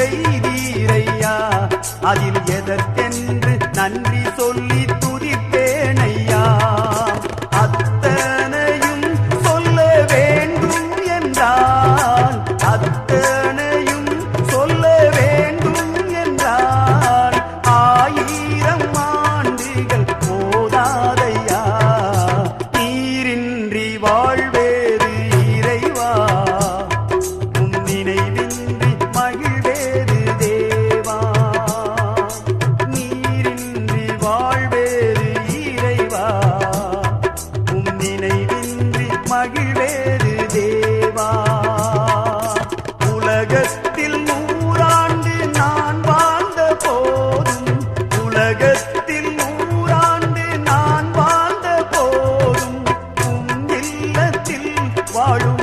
செய்தீரையா? அதில் எதற்கென்று நன்றி சொல்லி வேறு தேவா. உலகத்தில் நூறாண்டு நான் வாழ்ந்த போதும் உலகத்தில் நூறாண்டு நான் வாழ்ந்த போதும் உன் இல்லத்தில் வாழும்